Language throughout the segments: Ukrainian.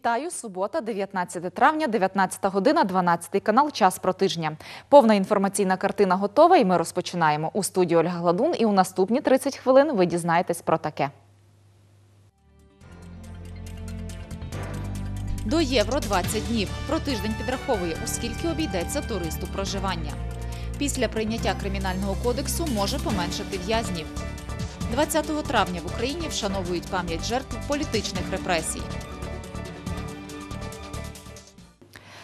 Вітаю, субота, 19 травня, 19 година, 12 канал. Час про тижня. Повна інформаційна картина готова, і ми розпочинаємо. У студії Ольга Гладун. І у наступні 30 хвилин ви дізнаєтесь про таке. До євро 20 днів. Про тиждень підраховує, у скільки обійдеться туристу проживання. Після прийняття кримінального кодексу може поменшити в'язнів. 20 травня в Україні вшановують пам'ять жертв політичних репресій.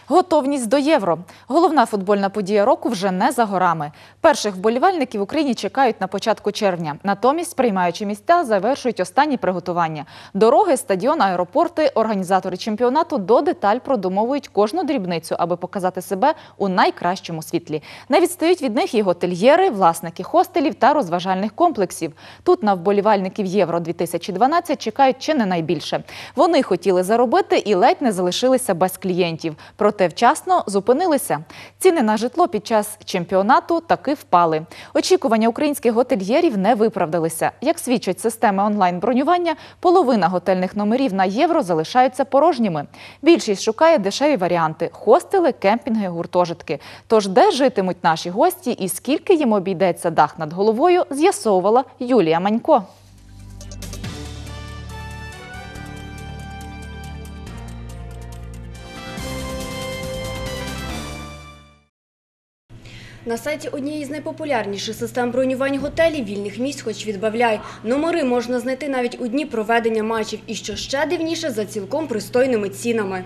Готовність до євро. Головна футбольна подія року вже не за горами. Перших вболівальників в Україні чекають на початку червня. Натомість, приймаючи місця, завершують останні приготування. Дороги, стадіон, аеропорти, організатори чемпіонату до деталь продумовують кожну дрібницю, аби показати себе у найкращому світлі. Не відстають від них і готельєри, власники хостелів та розважальних комплексів. Тут на вболівальників Євро 2012 чекають чи не найбільше. Вони хотіли заробити і ледь не залишилися без клієнтів. Проте вчасно зупинилися. Ціни на житло під час чемпіонату таки впали. Очікування українських готельєрів не виправдалися. Як свідчать системи онлайн-бронювання, половина готельних номерів на євро залишаються порожніми. Більшість шукає дешеві варіанти хостели, кемпінги, гуртожитки. Тож, де житимуть наші гості і скільки їм обійдеться дах над головою, з'ясовувала Юлія Манько. На сайті однієї з найпопулярніших систем бронювань готелів вільних місць хоч відбавляй. Номери можна знайти навіть у дні проведення матчів. І що ще дивніше, за цілком пристойними цінами.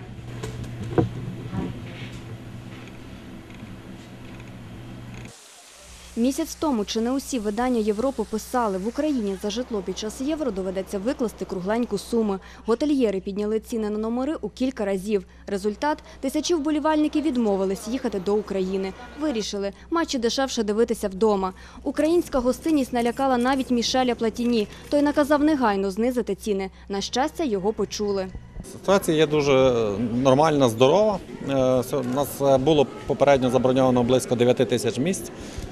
Місяць тому чи не усі видання Європи писали, в Україні за житло під час євро доведеться викласти кругленьку суму. Готельєри підняли ціни на номери у кілька разів. Результат – тисячі вболівальників відмовились їхати до України. Вирішили – матчі дешевше дивитися вдома. Українська гостинність налякала навіть Мішеля Платіні. Той наказав негайно знизити ціни. На щастя, його почули. Ситуація є дуже е, нормальна, здорова. Е, У нас е, було попередньо заброньовано близько 9 тисяч місць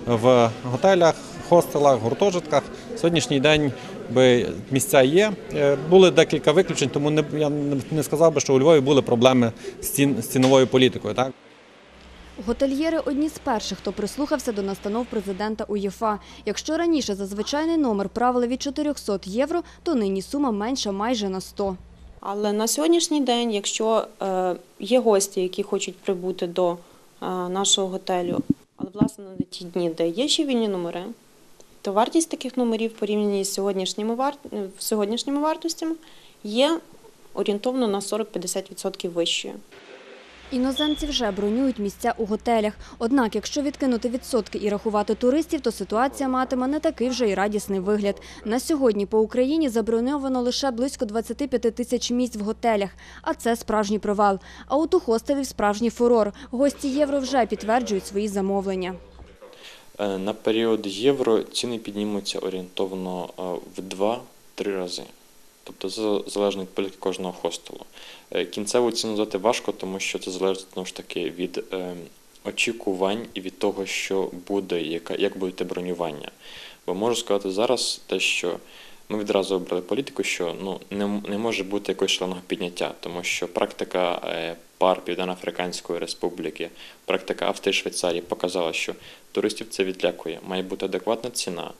в готелях, хостелах, гуртожитках. Сьогоднішній день би місця є. Е, Були декілька виключень, тому не, я не сказав би, що у Львові були проблеми з, цін, з ціновою політикою. Так? Готельєри – одні з перших, хто прислухався до настанов президента УЄФА. Якщо раніше за звичайний номер правили від 400 євро, то нині сума менша майже на 100. Але на сьогоднішній день, якщо е, є гості, які хочуть прибути до е, нашого готелю, але власне на ті дні, де є ще вільні номери, то вартість таких номерів порівняно з сьогоднішніми, вар... сьогоднішніми вартостями є орієнтовно на 40-50% вищою. Іноземці вже бронюють місця у готелях. Однак, якщо відкинути відсотки і рахувати туристів, то ситуація матиме не такий вже й радісний вигляд. На сьогодні по Україні заброньовано лише близько 25 тисяч місць в готелях, а це справжній провал. А от у хостелів справжній фурор. Гості євро вже підтверджують свої замовлення. Е, На період євро ціни піднімуться орієнтовно е, в 2-3 рази. Тобто це залежно від політики кожного хостелу. Е, Кінцеву ціну дати важко, тому що це залежить знову ж таки від е, очікувань і від того, що буде, як буде те бронювання. Бо можу сказати зараз те, що ми відразу обрали політику, що ну, не, не може бути якогось шаленого підняття, тому що практика е, пар Південно-Африканської Республіки, практика Австрії Швейцарії показала, що туристів це відлякує. Має бути адекватна ціна.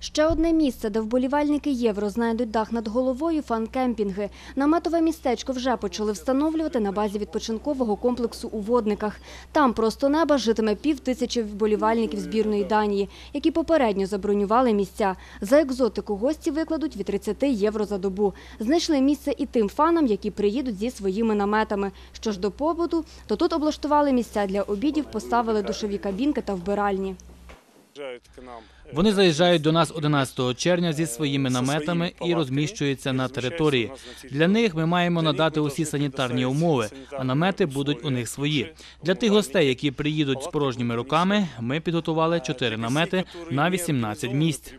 Ще одне місце, де вболівальники євро знайдуть дах над головою – фан-кемпінги. Наметове містечко вже почали встановлювати на базі відпочинкового комплексу у Водниках. Там просто неба житиме пів тисячі вболівальників збірної Данії, які попередньо забронювали місця. За екзотику гості викладуть від 30 євро за добу. Знайшли місце і тим фанам, які приїдуть зі своїми наметами. Що ж до побуту, то тут облаштували місця для обідів, поставили душові кабінки та вбиральні. Вони заїжджають до нас 11 червня зі своїми наметами і розміщуються на території. Для них ми маємо надати усі санітарні умови, а намети будуть у них свої. Для тих гостей, які приїдуть з порожніми руками, ми підготували 4 намети на 18 місць.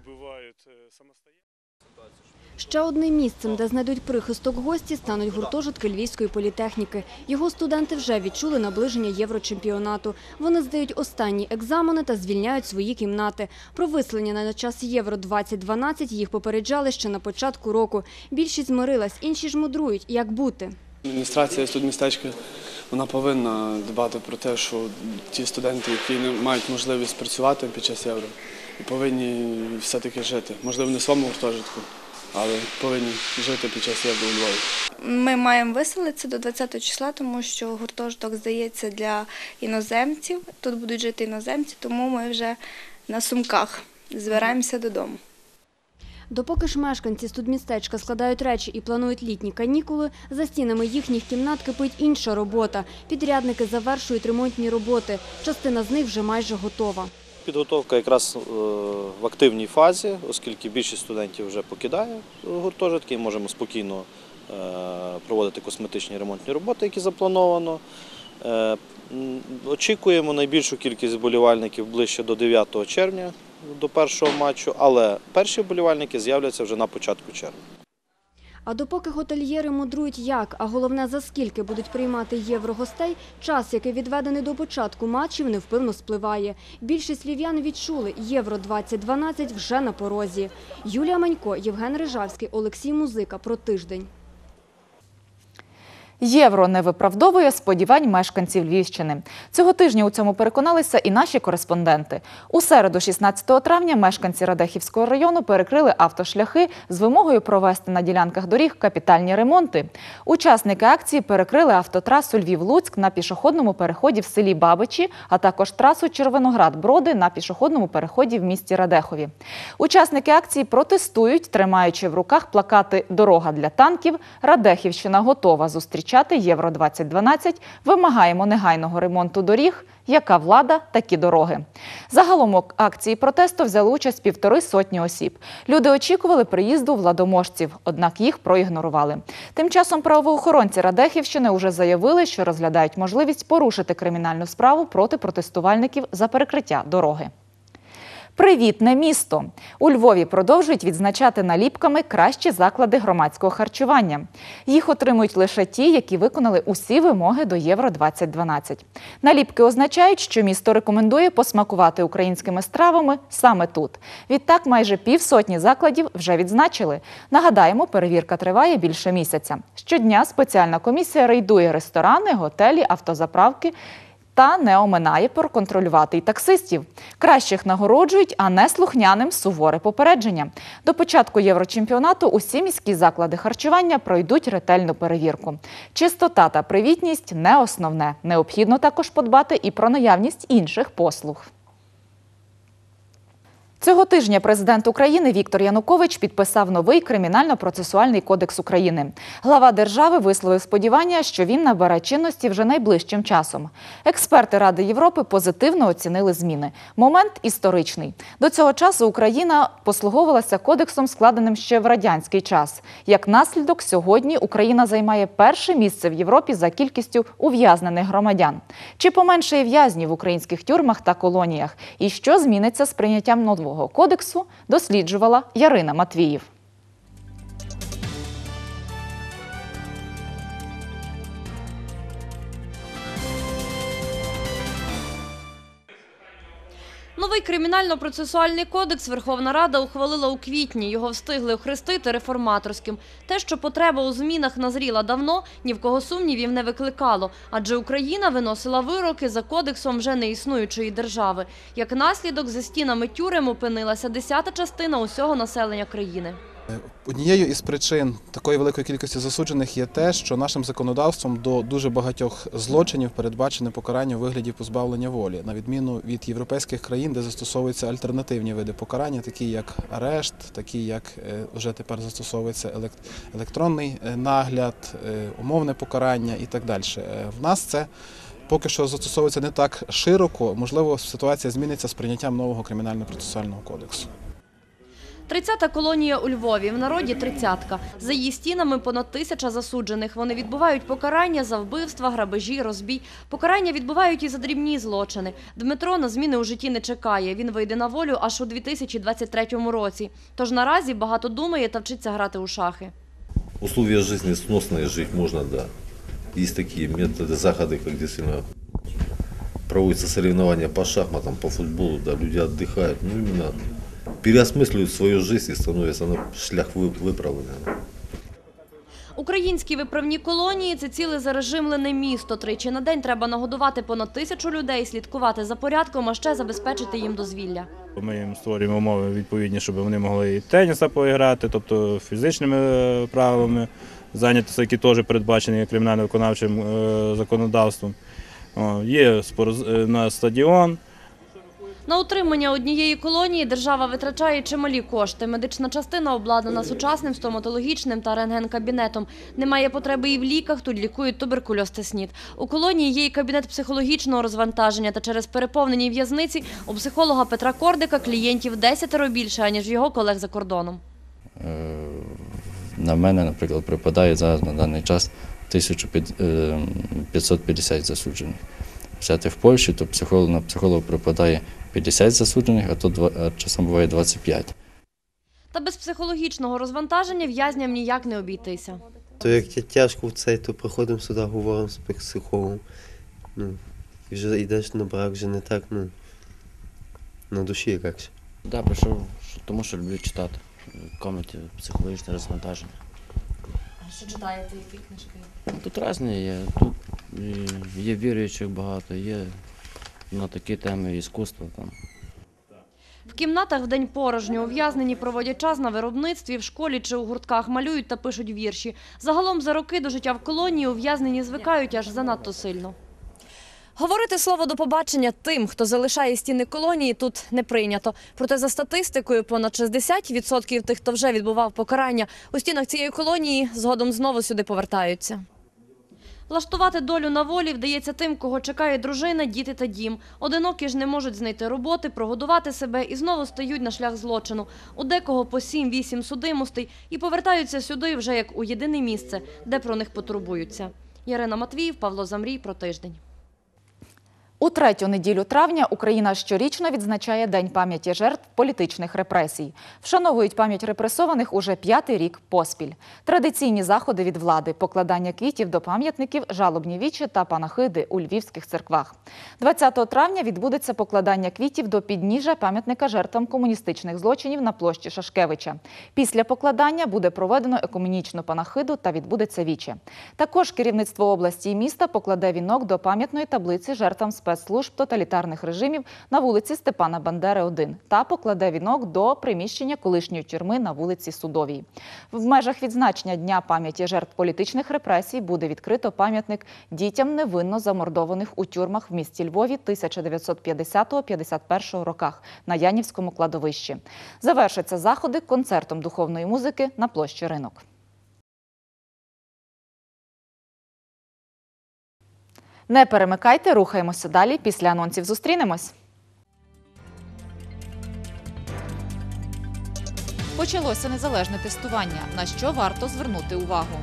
Ще одним місцем, де знайдуть прихисток гості, стануть гуртожитки Львівської політехніки. Його студенти вже відчули наближення єврочемпіонату. Вони здають останні екзамени та звільняють свої кімнати. Про виселення на час Євро 2012 їх попереджали ще на початку року. Більшість змирилась, інші ж мудрують, як бути. Адміністрація студмістечка вона повинна дбати про те, що ті студенти, які не мають можливість працювати під час євро, повинні все-таки жити. Можливо, не в своєму гуртожитку, але повинні жити під час євро у Львові. Ми маємо виселитися до 20 числа, тому що гуртожиток здається для іноземців. Тут будуть жити іноземці, тому ми вже на сумках збираємося додому. Допоки ж мешканці студмістечка складають речі і планують літні канікули, за стінами їхніх кімнат кипить інша робота. Підрядники завершують ремонтні роботи. Частина з них вже майже готова. Підготовка якраз е, в активній фазі, оскільки більшість студентів вже покидає гуртожитки, і можемо спокійно е, проводити косметичні ремонтні роботи, які заплановано. Е, Очікуємо найбільшу кількість вболівальників ближче до 9 червня, до першого матчу, але перші вболівальники з'являться вже на початку червня. А допоки готельєри мудрують як, а головне за скільки будуть приймати єврогостей, час, який відведений до початку матчів, невпевно спливає. Більшість лів'ян відчули – Євро-2012 вже на порозі. Юлія Манько, Євген Рижавський, Олексій Музика. Про тиждень. Євро не виправдовує сподівань мешканців Львівщини. Цього тижня у цьому переконалися і наші кореспонденти. У середу, 16 травня, мешканці Радехівського району перекрили автошляхи з вимогою провести на ділянках доріг капітальні ремонти. Учасники акції перекрили автотрасу Львів-Луцьк на пішохідному переході в селі Бабичі, а також трасу Червоноград-Броди на пішохідному переході в місті Радехові. Учасники акції протестують, тримаючи в руках плакати Дорога для танків. Радехівщина готова зустрічати Євро 2012 Вимагаємо негайного ремонту доріг. Яка влада, такі дороги. Загалом акції протесту взяли участь півтори сотні осіб. Люди очікували приїзду владоможців, однак їх проігнорували. Тим часом правоохоронці Радехівщини вже заявили, що розглядають можливість порушити кримінальну справу проти протестувальників за перекриття дороги. Привітне місто! У Львові продовжують відзначати наліпками кращі заклади громадського харчування. Їх отримують лише ті, які виконали усі вимоги до Євро 2012. Наліпки означають, що місто рекомендує посмакувати українськими стравами саме тут. Відтак, майже півсотні закладів вже відзначили. Нагадаємо, перевірка триває більше місяця. Щодня спеціальна комісія рейдує ресторани, готелі, автозаправки та не оминає проконтролювати й таксистів. Кращих нагороджують, а не слухняним суворе попередження. До початку єврочемпіонату усі міські заклади харчування пройдуть ретельну перевірку. Чистота та привітність не основне. Необхідно також подбати і про наявність інших послуг. Цього тижня президент України Віктор Янукович підписав новий кримінально-процесуальний кодекс України. Глава держави висловив сподівання, що він набере чинності вже найближчим часом. Експерти Ради Європи позитивно оцінили зміни. Момент історичний. До цього часу Україна послуговувалася кодексом, складеним ще в радянський час. Як наслідок, сьогодні Україна займає перше місце в Європі за кількістю ув'язнених громадян. Чи поменшає в'язнів в українських тюрмах та колоніях? І що зміниться з прийняттям нового кодексу, досліджувала Ярина Матвіїв. Новий кримінально-процесуальний кодекс Верховна Рада ухвалила у квітні. Його встигли охрестити реформаторським. Те, що потреба у змінах назріла давно, ні в кого сумнівів не викликало. Адже Україна виносила вироки за кодексом вже неіснуючої держави. Як наслідок, за стінами тюрем опинилася десята частина усього населення країни. Однією із причин такої великої кількості засуджених є те, що нашим законодавством до дуже багатьох злочинів передбачене покарання у вигляді позбавлення волі, на відміну від європейських країн, де застосовуються альтернативні види покарання, такі як арешт, такі як е, вже тепер застосовується електронний е, нагляд, е, умовне покарання і так далі. В нас це поки що застосовується не так широко. Можливо, ситуація зміниться з прийняттям нового кримінально-процесуального кодексу. Тридцята колонія у Львові, в народі тридцятка. За її стінами понад тисяча засуджених. Вони відбувають покарання за вбивства, грабежі, розбій. Покарання відбувають і за дрібні злочини. Дмитро на зміни у житті не чекає. Він вийде на волю аж у 2023 році. Тож наразі багато думає та вчиться грати у шахи. условия жизни сносные жить можно, да. Есть такие методы, заходы, как действительно проводятся соревнования по шахматам, по футболу, да, люди отдыхают, ну именно переосмысливают свою жизнь и становятся на шлях вы- выправления. Українські виправні колонії – це ціле зарежимлене місто. Тричі на день треба нагодувати понад тисячу людей, слідкувати за порядком, а ще забезпечити їм дозвілля. Ми їм створюємо умови відповідні, щоб вони могли і теніса поіграти, тобто фізичними е, правилами зайнятися, які теж передбачені кримінально-виконавчим е, законодавством. О, Є спорз- е, на стадіон. На утримання однієї колонії держава витрачає чималі кошти. Медична частина обладнана сучасним стоматологічним та рентген-кабінетом. Немає потреби і в ліках, тут лікують туберкульоз та СНІД. У колонії є і кабінет психологічного розвантаження, та через переповнені в'язниці у психолога Петра Кордика клієнтів десятеро більше, аніж його колег за кордоном. Е, На мене, наприклад, припадає зараз на даний час 1550 засуджених. Взяти в Польщі, то психолог, на психолога припадає 50 засуджених, а то а часом буває 25. Та без психологічного розвантаження в'язням ніяк не обійтися. То як тяжко в цей, то приходимо сюди, говоримо з психологом. Ну, і вже йдеш на брак, вже не так, ну, на душі якось. Да, прийшов, тому що люблю читати в комнаті психологічне розвантаження. А що читаєте, які книжки? Тут різні є. Тут є віруючих багато, є на такі теми іскусства там. В кімнатах в день порожньо ув'язнені проводять час на виробництві, в школі чи у гуртках малюють та пишуть вірші. Загалом за роки до життя в колонії ув'язнені звикають аж занадто сильно. Говорити слово до побачення тим, хто залишає стіни колонії, тут не прийнято. Проте за статистикою, понад 60% тих, хто вже відбував покарання у стінах цієї колонії, згодом знову сюди повертаються. Влаштувати долю на волі вдається тим, кого чекає дружина, діти та дім. Одинокі ж не можуть знайти роботи, прогодувати себе і знову стають на шлях злочину. У декого по 7-8 судимостей і повертаються сюди вже як у єдине місце, де про них потурбуються. Ярина Матвіїв, Павло Замрій про тиждень. У третю неділю травня Україна щорічно відзначає День пам'яті жертв політичних репресій. Вшановують пам'ять репресованих уже п'ятий рік поспіль. Традиційні заходи від влади, покладання квітів до пам'ятників, жалобні вічі та панахиди у львівських церквах. 20 травня відбудеться покладання квітів до підніжжя пам'ятника жертвам комуністичних злочинів на площі Шашкевича. Після покладання буде проведено екуменічну панахиду та відбудеться віче. Також керівництво області і міста покладе вінок до пам'ятної таблиці жертвам спецслужб тоталітарних режимів на вулиці Степана Бандери 1 та покладе вінок до приміщення колишньої тюрми на вулиці Судовій. В межах відзначення Дня пам'яті жертв політичних репресій буде відкрито пам'ятник дітям невинно замордованих у тюрмах в місті Львові 1950-51 роках на Янівському кладовищі. Завершаться заходи концертом духовної музики на площі Ринок. Не перемикайте, рухаємося далі. Після анонсів зустрінемось. Почалося незалежне тестування, на що варто звернути увагу.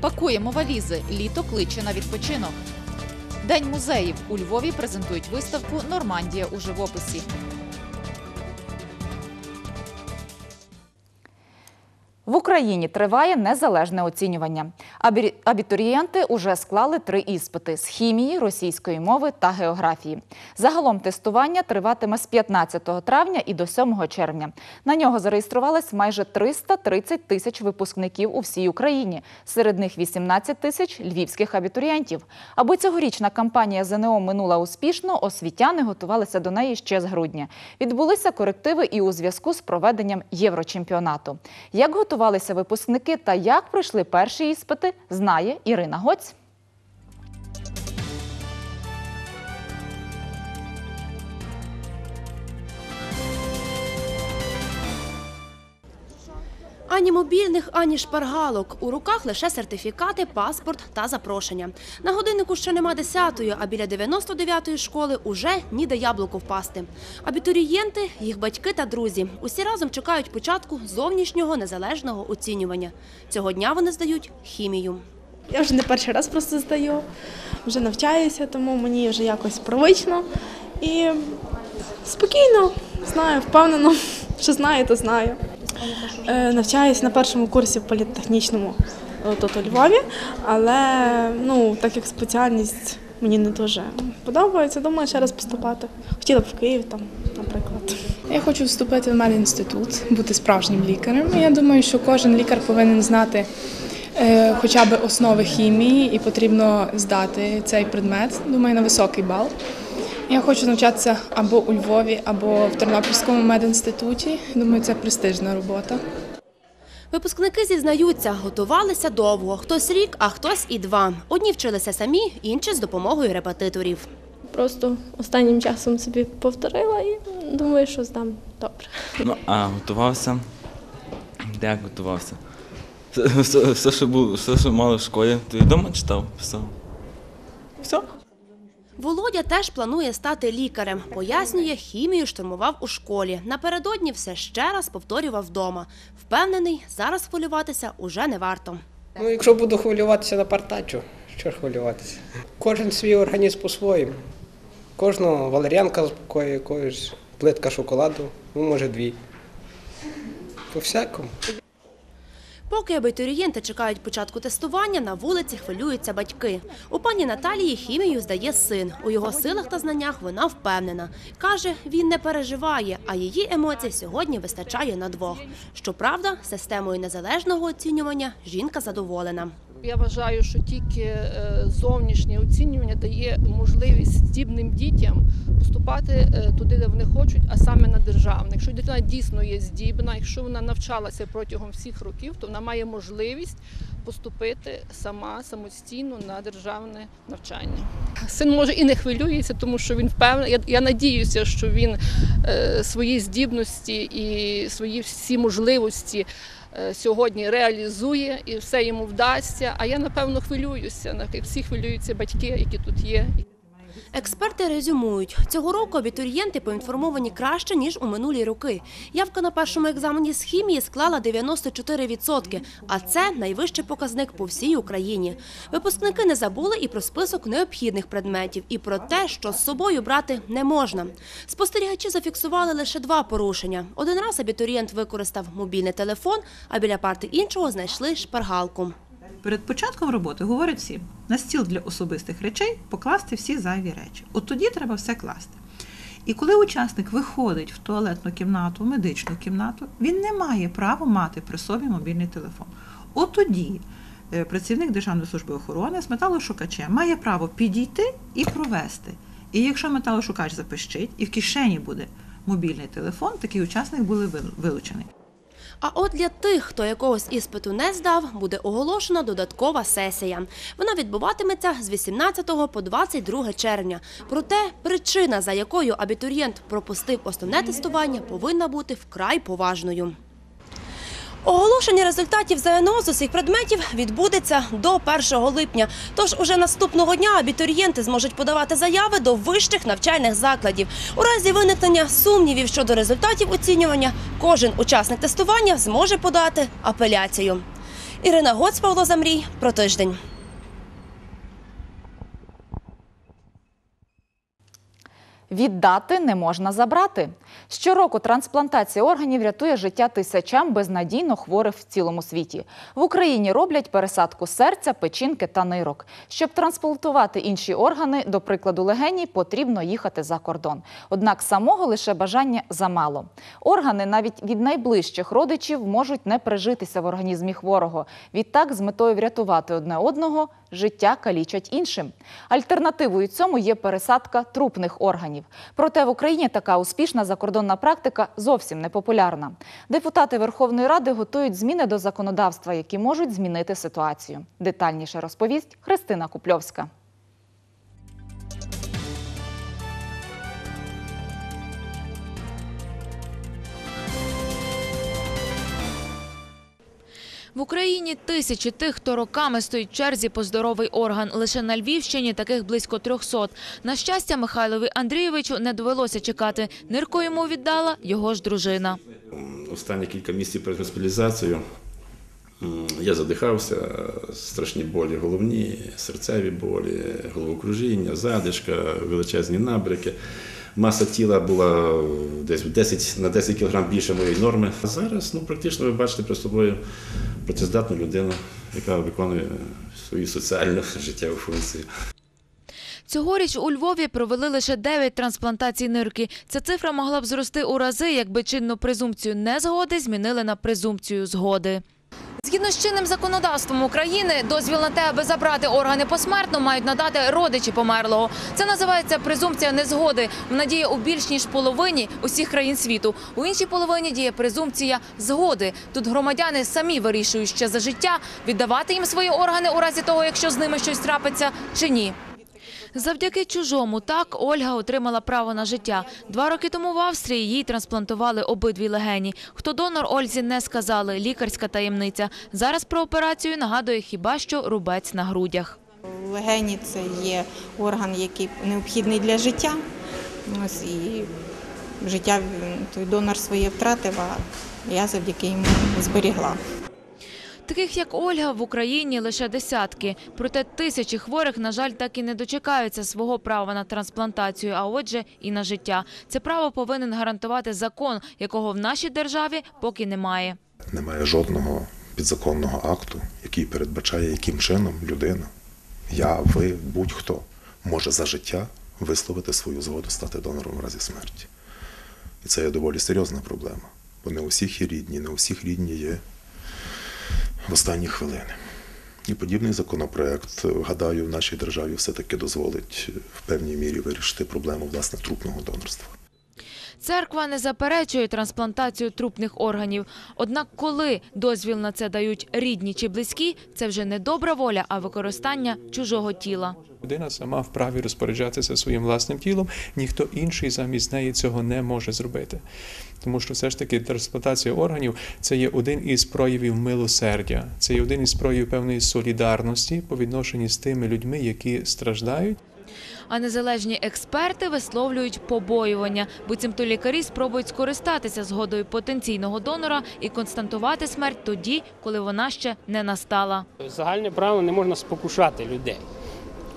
Пакуємо валізи. Літо кличе на відпочинок. День музеїв. У Львові презентують виставку Нормандія у живописі. В Україні триває незалежне оцінювання. Абітурієнти уже склали три іспити з хімії, російської мови та географії. Загалом тестування триватиме з 15 травня і до 7 червня. На нього зареєструвалось майже 330 тисяч випускників у всій Україні. Серед них 18 тисяч львівських абітурієнтів. Аби цьогорічна кампанія ЗНО минула успішно, освітяни готувалися до неї ще з грудня. Відбулися корективи і у зв'язку з проведенням Єврочемпіонату. Як готувалися випускники та як пройшли перші іспити, знає Ірина Гоць. Ані мобільних, ані шпаргалок. У руках лише сертифікати, паспорт та запрошення. На годиннику ще нема десятої, а біля 99-ї школи уже ніде яблуко впасти. Абітурієнти, їх батьки та друзі усі разом чекають початку зовнішнього незалежного оцінювання. Цього дня вони здають хімію. Я вже не перший раз просто здаю, вже навчаюся, тому мені вже якось привично. І спокійно, знаю, впевнено, що знаю, то знаю. Е, Навчаюсь на першому курсі в політехнічному е, тут у Львові, але ну, так як спеціальність мені не дуже подобається, думаю, ще раз поступати. Хотіла б в Київ там, наприклад. Я хочу вступити в медінститут, бути справжнім лікарем. Я думаю, що кожен лікар повинен знати е, хоча б основи хімії, і потрібно здати цей предмет, думаю, на високий бал. Я хочу навчатися або у Львові, або в Тернопільському медінституті. Думаю, це престижна робота. Випускники зізнаються, готувалися довго. Хтось рік, а хтось і два. Одні вчилися самі, інші з допомогою репетиторів. Просто останнім часом собі повторила і думаю, що здам добре. Ну, а готувався. Як готувався? Все, все, що було, все, що мали в школі, то і вдома читав, все. Все. Володя теж планує стати лікарем. Пояснює, хімію штурмував у школі. Напередодні все ще раз повторював вдома. Впевнений, зараз хвилюватися уже не варто. Ну, якщо буду хвилюватися на партачу, що хвилюватися? Кожен свій організм по-своєму. Кожного валер'янка заспокоює, якоїсь плитка шоколаду, ну, може, дві. По всякому. Поки абітурієнти чекають початку тестування, на вулиці хвилюються батьки. У пані Наталії хімію здає син. У його силах та знаннях вона впевнена. Каже, він не переживає, а її емоцій сьогодні вистачає на двох. Щоправда, системою незалежного оцінювання жінка задоволена. Я вважаю, що тільки е, зовнішнє оцінювання дає можливість здібним дітям поступати е, туди, де вони хочуть, а саме на державне. Якщо дитина дійсно є здібна, якщо вона навчалася протягом всіх років, то вона має можливість поступити сама самостійно на державне навчання. Син може і не хвилюється, тому що він впевнений. Я, я надіюся, що він е, свої здібності і свої всі можливості сьогодні реалізує і все йому вдасться. А я напевно хвилююся, всі хвилюються батьки, які тут є. Експерти резюмують, цього року абітурієнти поінформовані краще, ніж у минулі роки. Явка на першому екзамені з хімії склала 94%, а це найвищий показник по всій Україні. Випускники не забули і про список необхідних предметів, і про те, що з собою брати не можна. Спостерігачі зафіксували лише два порушення. Один раз абітурієнт використав мобільний телефон, а біля парти іншого знайшли шпаргалку. Перед початком роботи говорять всім, на стіл для особистих речей покласти всі зайві речі. От тоді треба все класти. І коли учасник виходить в туалетну кімнату, в медичну кімнату, він не має права мати при собі мобільний телефон. От тоді е, працівник Державної служби охорони з металошукачем має право підійти і провести. І якщо металошукач запищить і в кишені буде мобільний телефон, такий учасник буде вилучений. А от для тих, хто якогось іспиту не здав, буде оголошена додаткова сесія. Вона відбуватиметься з 18 по 22 червня. Проте причина, за якою абітурієнт пропустив основне тестування, повинна бути вкрай поважною. Оголошення результатів ЗНО з усіх предметів відбудеться до 1 липня. Тож уже наступного дня абітурієнти зможуть подавати заяви до вищих навчальних закладів. У разі виникнення сумнівів щодо результатів оцінювання, кожен учасник тестування зможе подати апеляцію. Ірина Гоц, Павло Замрій про тиждень. Віддати не можна забрати. Щороку трансплантація органів рятує життя тисячам безнадійно хворих в цілому світі. В Україні роблять пересадку серця, печінки та нирок. Щоб трансплантувати інші органи, до прикладу легені, потрібно їхати за кордон. Однак самого лише бажання замало. Органи навіть від найближчих родичів можуть не прижитися в організмі хворого. Відтак, з метою врятувати одне одного, життя калічать іншим. Альтернативою цьому є пересадка трупних органів. Проте в Україні така успішна закордонна практика зовсім не популярна. Депутати Верховної Ради готують зміни до законодавства, які можуть змінити ситуацію. Детальніше розповість Христина Купльовська. В Україні тисячі тих, хто роками стоїть в черзі по здоровий орган. Лише на Львівщині таких близько 300. На щастя, Михайлові Андрійовичу не довелося чекати. Нирку йому віддала його ж дружина. Останні кілька місяців перед госпіталізацією я задихався, страшні болі головні, серцеві болі, головокружіння, задишка, величезні набряки. Маса тіла була десь 10, на 10 кг більше моєї норми. А зараз ну, практично ви бачите перед собою працездатну людину, яка виконує свою соціальну життєву функцію. Цьогоріч у Львові провели лише 9 трансплантацій нирки. Ця цифра могла б зрости у рази, якби чинну презумпцію незгоди змінили на презумпцію згоди. Згідно з чинним законодавством України, дозвіл на те, аби забрати органи посмертно, мають надати родичі померлого. Це називається презумпція незгоди. Вона діє у більш ніж половині усіх країн світу. У іншій половині діє презумпція згоди. Тут громадяни самі вирішують ще за життя, віддавати їм свої органи у разі того, якщо з ними щось трапиться, чи ні. Завдяки чужому так Ольга отримала право на життя. Два роки тому в Австрії їй трансплантували обидві легені. Хто донор Ользі не сказали. Лікарська таємниця. Зараз про операцію нагадує хіба що рубець на грудях. Легені це є орган, який необхідний для життя. Ось і життя той донор своє втратив, а я завдяки йому зберігла. Таких як Ольга в Україні лише десятки. Проте тисячі хворих, на жаль, так і не дочекаються свого права на трансплантацію, а отже, і на життя. Це право повинен гарантувати закон, якого в нашій державі поки немає. Немає жодного підзаконного акту, який передбачає, яким чином людина, я, ви, будь-хто може за життя висловити свою згоду стати донором в разі смерті. І це є доволі серйозна проблема, бо не у всіх є рідні, не у всіх рідні є в останні хвилини. І подібний законопроект, гадаю, в нашій державі все-таки дозволить в певній мірі вирішити проблему власне трупного донорства. Церква не заперечує трансплантацію трупних органів. Однак, коли дозвіл на це дають рідні чи близькі, це вже не добра воля, а використання чужого тіла. Людина сама вправі розпоряджатися своїм власним тілом, ніхто інший замість неї цього не може зробити. Тому що все ж таки трансплантація органів це є один із проявів милосердя, це є один із проявів певної солідарності по відношенню з тими людьми, які страждають. А незалежні експерти висловлюють побоювання. Буцімто лікарі спробують скористатися згодою потенційного донора і констатувати смерть тоді, коли вона ще не настала. Загальне правило не можна спокушати людей.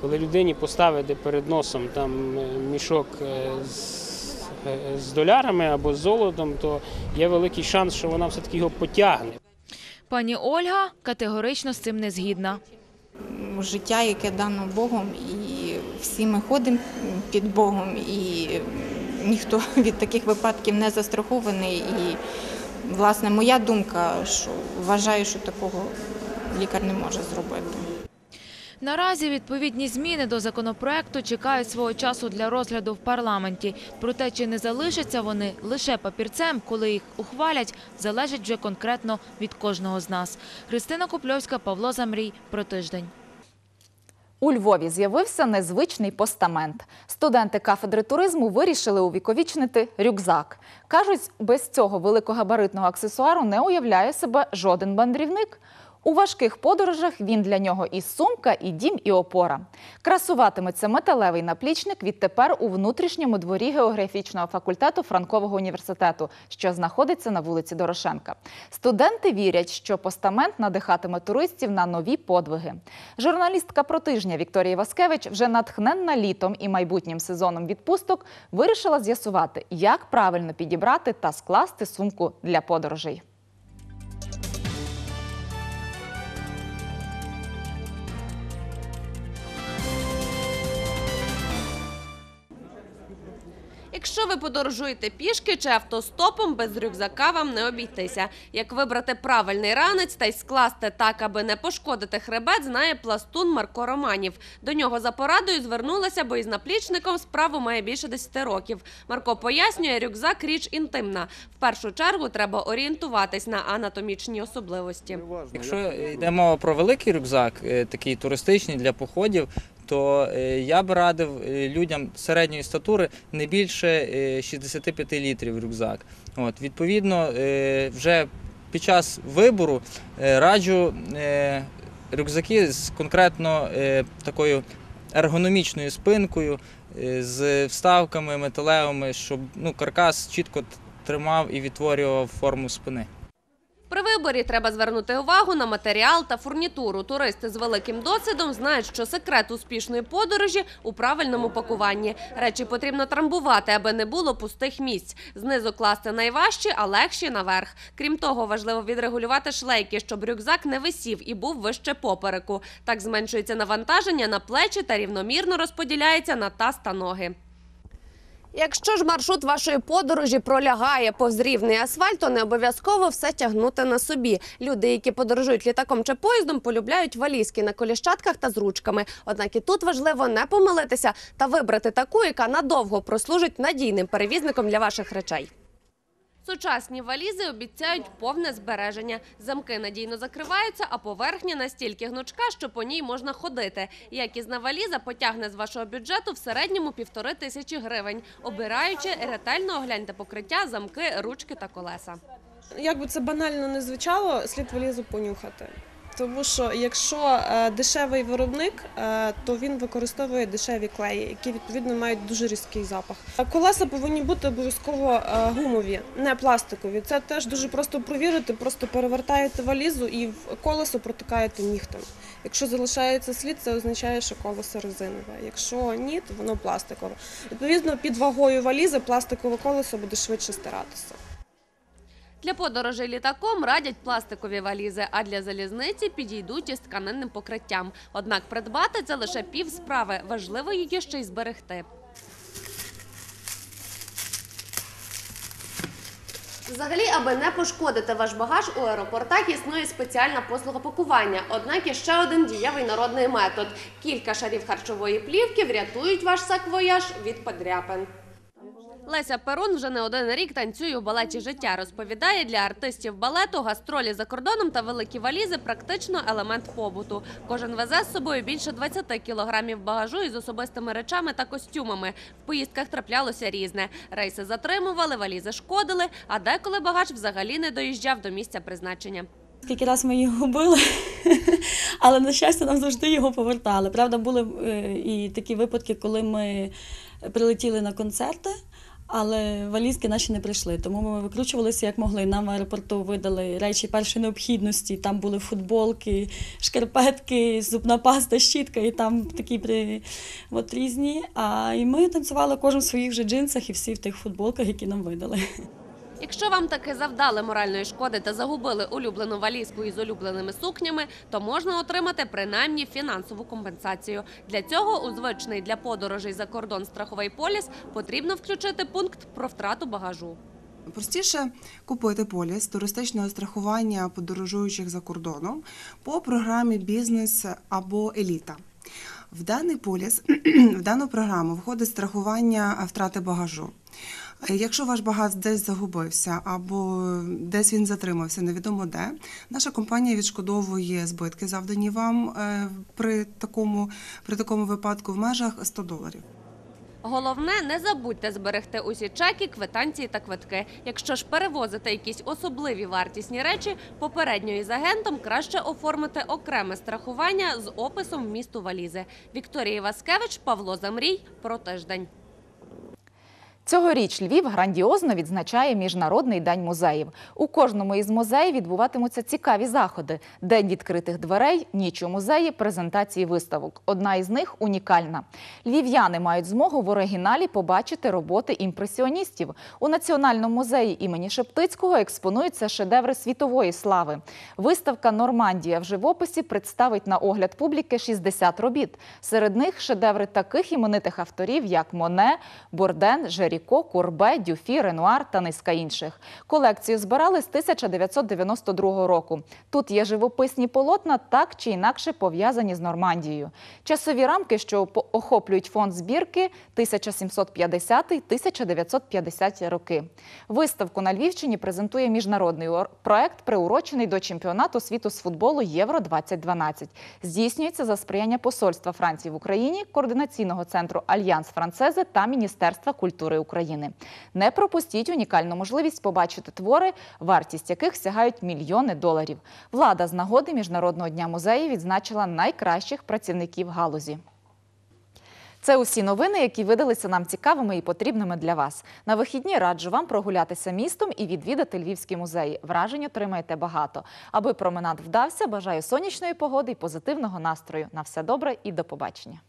Коли людині поставити перед носом там е, мішок е, з, е, з долярами або з золотом, то є великий шанс, що вона все-таки його потягне. Пані Ольга категорично з цим не згідна. Життя, яке дано Богом, і всі ми ходимо під Богом, і ніхто від таких випадків не застрахований. І, власне, моя думка, що вважаю, що такого лікар не може зробити. Наразі відповідні зміни до законопроекту чекають свого часу для розгляду в парламенті. Проте, чи не залишаться вони лише папірцем, коли їх ухвалять, залежить вже конкретно від кожного з нас. Христина Купльовська, Павло Замрій. Про тиждень. У Львові з'явився незвичний постамент. Студенти кафедри туризму вирішили увіковічнити рюкзак. Кажуть, без цього великогабаритного аксесуару не уявляє себе жоден мандрівник. У важких подорожах він для нього і сумка, і дім, і опора. Красуватиметься металевий наплічник відтепер у внутрішньому дворі географічного факультету Франкового університету, що знаходиться на вулиці Дорошенка. Студенти вірять, що постамент надихатиме туристів на нові подвиги. Журналістка про тижня Вікторія Васкевич вже натхненна літом і майбутнім сезоном відпусток вирішила з'ясувати, як правильно підібрати та скласти сумку для подорожей. Ви подорожуєте пішки чи автостопом, без рюкзака вам не обійтися. Як вибрати правильний ранець та й скласти так, аби не пошкодити хребет, знає пластун Марко Романів. До нього за порадою звернулася, бо із наплічником справу має більше 10 років. Марко пояснює, рюкзак річ інтимна. В першу чергу треба орієнтуватись на анатомічні особливості. Якщо йде мова про великий рюкзак, е, такий туристичний для походів, то е, я б радив е, людям середньої статури не більше е, 65 літрів рюкзак. От, відповідно, е, вже під час вибору е, раджу е, рюкзаки з конкретно е, такою ергономічною спинкою, е, з вставками металевими, щоб ну, каркас чітко тримав і відтворював форму спини. При виборі треба звернути увагу на матеріал та фурнітуру. Туристи з великим досвідом знають, що секрет успішної подорожі у правильному пакуванні. Речі потрібно трамбувати, аби не було пустих місць. Знизу класти найважчі, а легші наверх. Крім того, важливо відрегулювати шлейки, щоб рюкзак не висів і був вище попереку. Так зменшується навантаження на плечі та рівномірно розподіляється на таз та ноги. Якщо ж маршрут вашої подорожі пролягає повз рівний асфальт, то не обов'язково все тягнути на собі. Люди, які подорожують літаком чи поїздом, полюбляють валізки на коліщатках та з ручками. Однак і тут важливо не помилитися та вибрати таку, яка надовго прослужить надійним перевізником для ваших речей. Сучасні валізи обіцяють повне збереження. Замки надійно закриваються, а поверхня настільки гнучка, що по ній можна ходити. Якісна валіза потягне з вашого бюджету в середньому півтори тисячі гривень. Обираючи, ретельно огляньте покриття, замки, ручки та колеса. Як би це банально не звучало, слід валізу понюхати. Тому що якщо е, дешевий виробник, е, то він використовує дешеві клеї, які відповідно мають дуже різкий запах. Колеса повинні бути обов'язково е, гумові, не пластикові. Це теж дуже просто провірити. Просто перевертаєте валізу і колесо протикаєте нігтем. Якщо залишається слід, це означає, що колесо резинове. Якщо ні, то воно пластикове. Відповідно, під вагою валізи пластикове колесо буде швидше стиратися. Для подорожей літаком радять пластикові валізи, а для залізниці підійдуть із тканинним покриттям. Однак придбати це лише пів справи. Важливо її ще й зберегти. Взагалі, аби не пошкодити ваш багаж у аеропортах, існує спеціальна послуга пакування. Однак є ще один дієвий народний метод. Кілька шарів харчової плівки врятують ваш саквояж від подряпин. Леся Перун вже не один рік танцює у балеті життя. Розповідає, для артистів балету гастролі за кордоном та великі валізи практично елемент побуту. Кожен везе з собою більше 20 кілограмів багажу із особистими речами та костюмами. В поїздках траплялося різне. Рейси затримували, валізи шкодили, а деколи багаж взагалі не доїжджав до місця призначення. Скільки раз ми його губили, але на щастя нам завжди його повертали. Правда, були е, і такі випадки, коли ми прилетіли на концерти, але валізки наші не прийшли. Тому ми викручувалися як могли. Нам в аеропорту видали речі першої необхідності. Там були футболки, шкарпетки, зубна паста, щітка, і там такі при... от різні. А і ми танцювали кожен в своїх вже джинсах і всі в тих футболках, які нам видали. Якщо вам таки завдали моральної шкоди та загубили улюблену валізку із улюбленими сукнями, то можна отримати принаймні фінансову компенсацію. Для цього у звичний для подорожей за кордон страховий поліс потрібно включити пункт про втрату багажу. Простіше купити поліс туристичного страхування подорожуючих за кордоном по програмі Бізнес або Еліта. В даний поліс, в дану програму входить страхування втрати багажу. Якщо ваш багаж десь загубився або десь він затримався, невідомо де, наша компанія відшкодовує збитки, завдані вам е, при такому, при такому випадку в межах 100 доларів. Головне, не забудьте зберегти усі чеки, квитанції та квитки. Якщо ж перевозите якісь особливі вартісні речі, попередньо із агентом краще оформити окреме страхування з описом вмісту валізи. Вікторія Васкевич, Павло Замрій. Про тиждень. Цьогоріч Львів грандіозно відзначає Міжнародний день музеїв. У кожному із музеїв відбуватимуться цікаві заходи: день відкритих дверей, ніч у музеї, презентації виставок. Одна із них унікальна. Львів'яни мають змогу в оригіналі побачити роботи імпресіоністів. У Національному музеї імені Шептицького експонуються шедеври світової слави. Виставка Нормандія в живописі представить на огляд публіки 60 робіт. Серед них шедеври таких іменитих авторів, як Моне, Борден, Жері. Ріко, Курбе, Дюфі, Ренуар та низка інших. Колекцію збирали з 1992 року. Тут є живописні полотна, так чи інакше пов'язані з Нормандією. Часові рамки, що охоплюють фонд збірки 1750-1950 роки. Виставку на Львівщині презентує міжнародний проект, приурочений до чемпіонату світу з футболу Євро-2012. Здійснюється за сприяння Посольства Франції в Україні, координаційного центру Альянс Францези та Міністерства культури України. Не пропустіть унікальну можливість побачити твори, вартість яких сягають мільйони доларів. Влада з нагоди Міжнародного дня музею відзначила найкращих працівників галузі. Це усі новини, які видалися нам цікавими і потрібними для вас. На вихідні раджу вам прогулятися містом і відвідати Львівські музеї. Вражень отримаєте багато. Аби променад вдався, бажаю сонячної погоди і позитивного настрою. На все добре і до побачення.